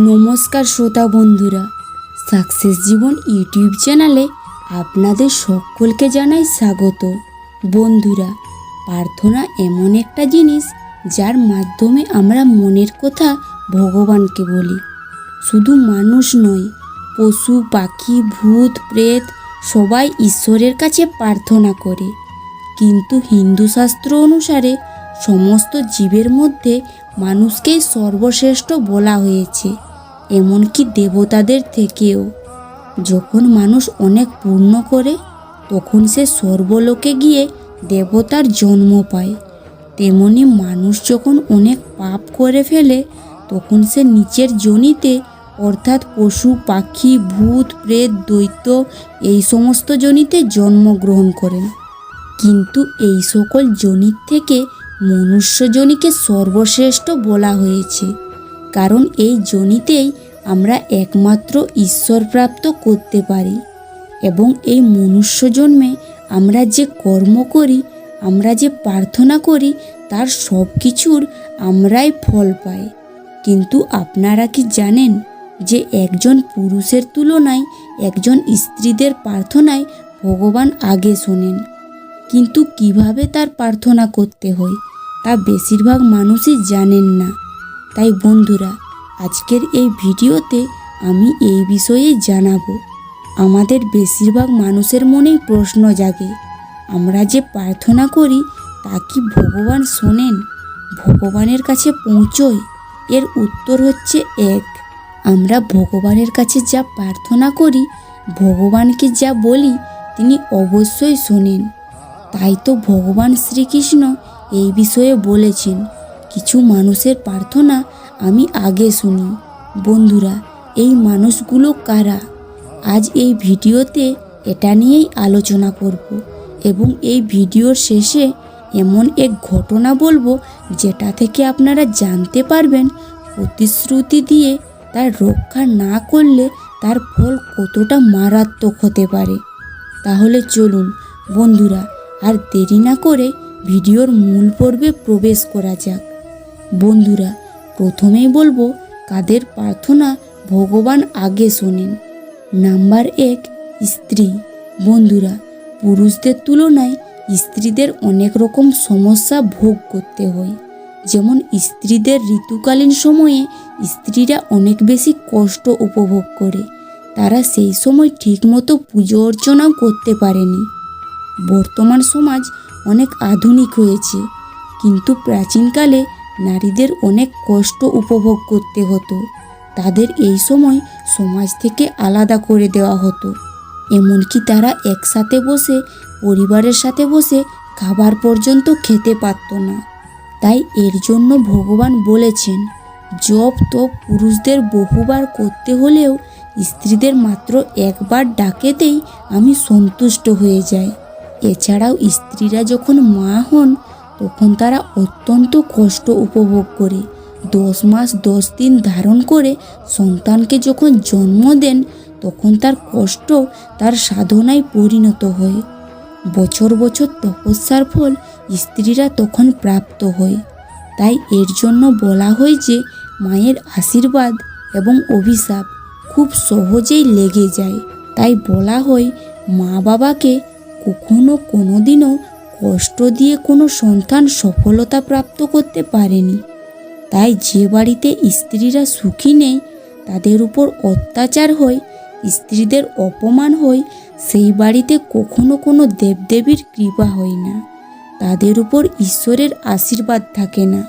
নমস্কার শ্রোতা বন্ধুরা, সাকসেস জীবন ইউটিউব চ্যানেলে আপনাদের সকলকে জানাই স্বাগত। বন্ধুরা, প্রার্থনা এমন একটা জিনিস যার মাধ্যমে আমরা মনের কথা ভগবানকে বলি। শুধু মানুষ নয়, পশু, পাখি, ভূত, প্রেত, সবাই ঈশ্বরের কাছে প্রার্থনা করে। কিন্তু হিন্দু শাস্ত্র অনুসারে সমস্ত জীবের মধ্যে মানুষকেই সর্বশ্রেষ্ঠ বলা হয়েছে, এমনকি দেবতাদের থেকেও। যখন মানুষ অনেক পূর্ণ করে, তখন সে সর্বলোকে গিয়ে দেবতার জন্ম পায়। তেমনি মানুষ যখন অনেক পাপ করে ফেলে, তখন সে নিচের জনিতে, অর্থাৎ পশু, পাখি, ভূত, প্রেত, দৈত্য, এই সমস্ত জনিতে জন্মগ্রহণ করেন। কিন্তু এই সকল জনির থেকে মনুষ্যজনিকে সর্বশ্রেষ্ঠ বলা হয়েছে। কারণ এই জনিতেই আমরা একমাত্র ঈশ্বর প্রাপ্ত করতে পারি এবং এই মনুষ্য জন্মে আমরা যে কর্ম করি, আমরা যে প্রার্থনা করি, তার সব কিছুর আমরাই ফল পাই। কিন্তু আপনারা কি জানেন যে একজন পুরুষের তুলনায় একজন স্ত্রীদের প্রার্থনায় ভগবান আগে শোনেন? কিন্তু কীভাবে তার প্রার্থনা করতে হয়? তা বেশিরভাগ মানুষই জানেন না। তাই বন্ধুরা, আজকের এই ভিডিওতে আমি এই বিষয়ে জানাব। আমাদের বেশিরভাগ মানুষের মনেই প্রশ্ন জাগে, আমরা যে প্রার্থনা করি তা কি ভগবান শোনেন? ভগবানের কাছে পৌঁছয় এর উত্তর হচ্ছে এক, আমরা ভগবানের কাছে যা প্রার্থনা করি, ভগবানকে যা বলি তিনি অবশ্যই শোনেন। তাই তো ভগবান শ্রীকৃষ্ণ এই বিষয়ে বলেছেন, কিছু মানুষের প্রার্থনা আমি আগে শুনি। বন্ধুরা, এই মানুষগুলো কারা? আজ এই ভিডিওতে এটা নিয়েই আলোচনা করব এবং এই ভিডিওর শেষে এমন এক ঘটনা বলব যেটা থেকে আপনারা জানতে পারবেন প্রতিশ্রুতি দিয়ে তার রক্ষা না করলে তার ফল কতটা মারাত্মক হতে পারে। তাহলে চলুন, বন্ধুরা, আর দেরি না করে ভিডিওর মূল পর্বে প্রবেশ করা যাক। বন্ধুরা, প্রথমেই বলব, কাদের প্রার্থনা ভগবান আগে শোনেন। নাম্বার এক, স্ত্রী। বন্ধুরা, পুরুষদের তুলনায় স্ত্রীদের অনেক রকম সমস্যা ভোগ করতে হয়। যেমন, স্ত্রীদের ঋতুকালীন সময়ে স্ত্রীরা অনেক বেশি কষ্ট উপভোগ করে। তারা সেই সময় ঠিকমতো পুজো অর্চনাও করতে পারেনি। বর্তমান সমাজ অনেক আধুনিক হয়েছে, কিন্তু প্রাচীনকালে নারীদের অনেক কষ্ট উপভোগ করতে হতো। তাদের এই সময় সমাজ থেকে আলাদা করে দেওয়া হতো। এমনকি তারা একসাথে বসে, পরিবারের সাথে বসে খাবার পর্যন্ত খেতে পারত না। তাই এর জন্য ভগবান বলেছেন জব তো পুরুষদের বহুবার করতে হলেও স্ত্রীদের মাত্র একবার ডাকেতেই আমি সন্তুষ্ট হয়ে যাই। এছাড়াও স্ত্রীরা যখন মা হন, তখন তারা অত্যন্ত কষ্ট উপভোগ করে। দশ মাস দশ দিন ধারণ করে সন্তানকে যখন জন্ম দেন, তখন তার কষ্ট তার সাধনায় পরিণত হয়। বছর বছর তপস্যার ফল স্ত্রীরা তখন প্রাপ্ত হয়। তাই এর জন্য বলা হয় যে, মায়ের আশীর্বাদ এবং অভিশাপ খুব সহজেই লেগে যায়। তাই বলা হয় মা বাবাকে কখনো কোনো দিনও কষ্ট দিয়ে কোনো সন্তান সফলতা প্রাপ্ত করতে পারেনি। তাই যে বাড়িতে স্ত্রীরা সুখী নেই, তাদের উপর অত্যাচার হয়, স্ত্রীদের অপমান হয়, সেই বাড়িতে কখনো কোনো দেবদেবীর কৃপা হয় না। তাদের উপর ঈশ্বরের আশীর্বাদ থাকে না।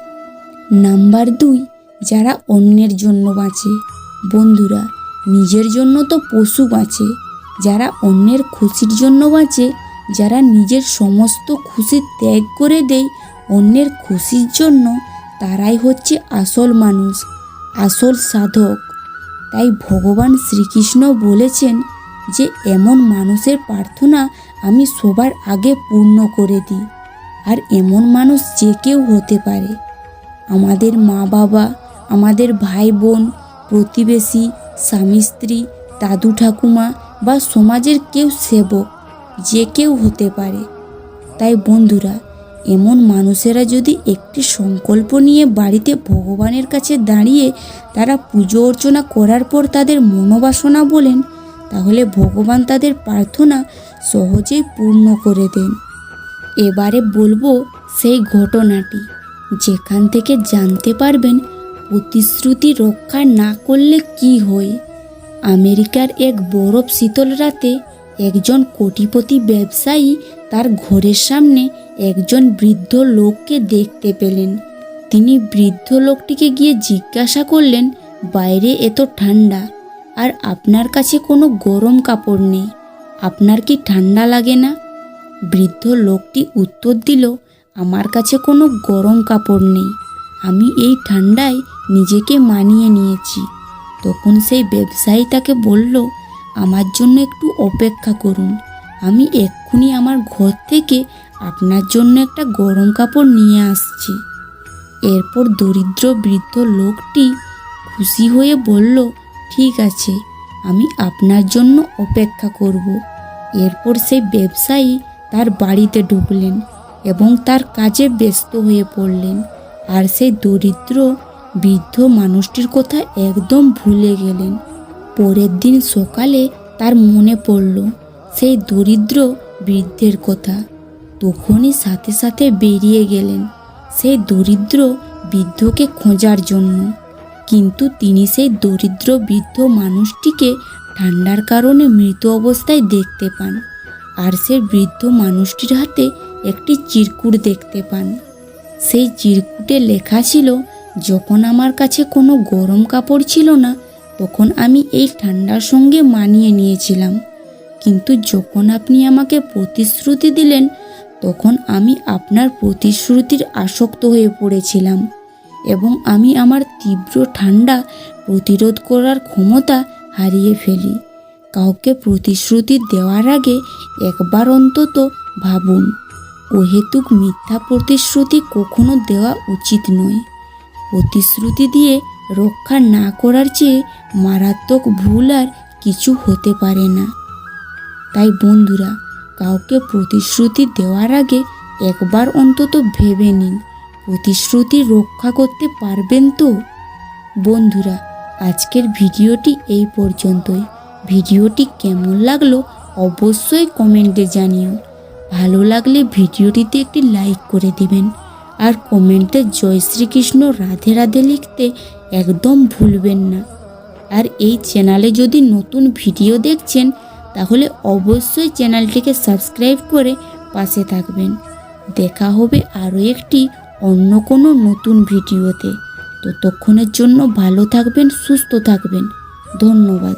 নাম্বার দুই, যারা অন্যের জন্য বাঁচে। বন্ধুরা, নিজের জন্য তো পশু বাঁচে। যারা অন্যের খুশির জন্য বাঁচে যারা নিজের সমস্ত খুশি ত্যাগ করে দেয় অন্যের খুশির জন্য তারাই হচ্ছে আসল মানুষ, আসল সাধক। তাই ভগবান শ্রীকৃষ্ণ বলেছেন যে, এমন মানুষের প্রার্থনা আমি সবার আগে পূর্ণ করে দিই, আর এমন মানুষ যে কেউ হতে পারে। আমাদের মা বাবা আমাদের ভাই বোন প্রতিবেশী স্বামী স্ত্রী দাদু ঠাকুমা বা সমাজের কেউ সেবক যে কেউ হতে পারে। তাই বন্ধুরা, এমন মানুষেরা যদি একটি সংকল্প নিয়ে বাড়িতে ভগবানের কাছে দাঁড়িয়ে তারা পুজো অর্চনা করার পর তাদের মনোবাসনা বলেন, তাহলে ভগবান তাদের প্রার্থনা সহজেই পূর্ণ করে দেন। এবারে বলব সেই ঘটনাটি। যেখান থেকে জানতে পারবেন, প্রতিশ্রুতি রক্ষা না করলে কি হয়। আমেরিকার এক বরফ শীতল রাতে একজন কোটিপতি ব্যবসায়ী তার ঘরের সামনে একজন বৃদ্ধ লোককে দেখতে পেলেন। তিনি বৃদ্ধ লোকটিকে গিয়ে জিজ্ঞাসা করলেন, বাইরে এত ঠান্ডা, আর আপনার কাছে কোনো গরম কাপড় নেই, আপনার কি ঠান্ডা লাগে না? বৃদ্ধ লোকটি উত্তর দিল, আমার কাছে কোনো গরম কাপড় নেই, আমি এই ঠান্ডায় নিজেকে মানিয়ে নিয়েছি। তখন সেই ব্যবসায়ী তাকে বলল আমার জন্য একটু অপেক্ষা করুন। আমি এক্ষুনি আমার ঘর থেকে আপনার জন্য একটা গরম কাপড় নিয়ে আসছি। এরপর দরিদ্র বৃদ্ধ লোকটি খুশি হয়ে বলল, ঠিক আছে, আমি আপনার জন্য অপেক্ষা করব। এরপর সেই ব্যবসায়ী তার বাড়িতে ঢুকলেন এবং তার কাজে ব্যস্ত হয়ে পড়লেন। আর সেই দরিদ্র বৃদ্ধ মানুষটির কথা একদম ভুলে গেলেন। পরের দিন সকালে তার মনে পড়ল সেই দরিদ্র বৃদ্ধের কথা। তখনই সাথে সাথে বেরিয়ে গেলেন সেই দরিদ্র বৃদ্ধকে খোঁজার জন্য। কিন্তু তিনি সেই দরিদ্র বৃদ্ধ মানুষটিকে ঠান্ডার কারণে মৃত অবস্থায় দেখতে পান আর সেই বৃদ্ধ মানুষটির হাতে একটি চিরকুট দেখতে পান। সেই চিরকুটে লেখা ছিল, যখন আমার কাছে কোনো গরম কাপড় ছিল না তখন আমি এই ঠান্ডার সঙ্গে মানিয়ে নিয়েছিলাম। কিন্তু যখন আপনি আমাকে প্রতিশ্রুতি দিলেন, তখন আমি আপনার প্রতিশ্রুতির আসক্ত হয়ে পড়েছিলাম এবং আমি আমার তীব্র ঠান্ডা প্রতিরোধ করার ক্ষমতা হারিয়ে ফেলি। কাউকে প্রতিশ্রুতি দেওয়ার আগে একবার অন্তত ভাবুন, অহেতুক মিথ্যা প্রতিশ্রুতি কখনো দেওয়া উচিত নয়। প্রতিশ্রুতি দিয়ে রক্ষা না করার চেয়ে মারাত্মক ভুল আর কিছু হতে পারে না। তাই বন্ধুরা, কাউকে প্রতিশ্রুতি দেওয়ার আগে একবার অন্তত ভেবে নিন, প্রতিশ্রুতি রক্ষা করতে পারবেন তো? বন্ধুরা, আজকের ভিডিওটি এই পর্যন্তই। ভিডিওটি কেমন লাগল অবশ্যই কমেন্টে জানিও। ভালো লাগলে ভিডিওটিতে একটি লাইক করে দিবেন। আর কমেন্টে জয় শ্রীকৃষ্ণ রাধে রাধে লিখতে একদম ভুলবেন না। আর এই চ্যানেলে যদি নতুন ভিডিও দেখছেন, তাহলে অবশ্যই চ্যানেলটিকে সাবস্ক্রাইব করে পাশে থাকবেন। দেখা হবে আরও একটি অন্য কোনো নতুন ভিডিওতে। ততক্ষণের জন্য ভালো থাকবেন, সুস্থ থাকবেন। ধন্যবাদ।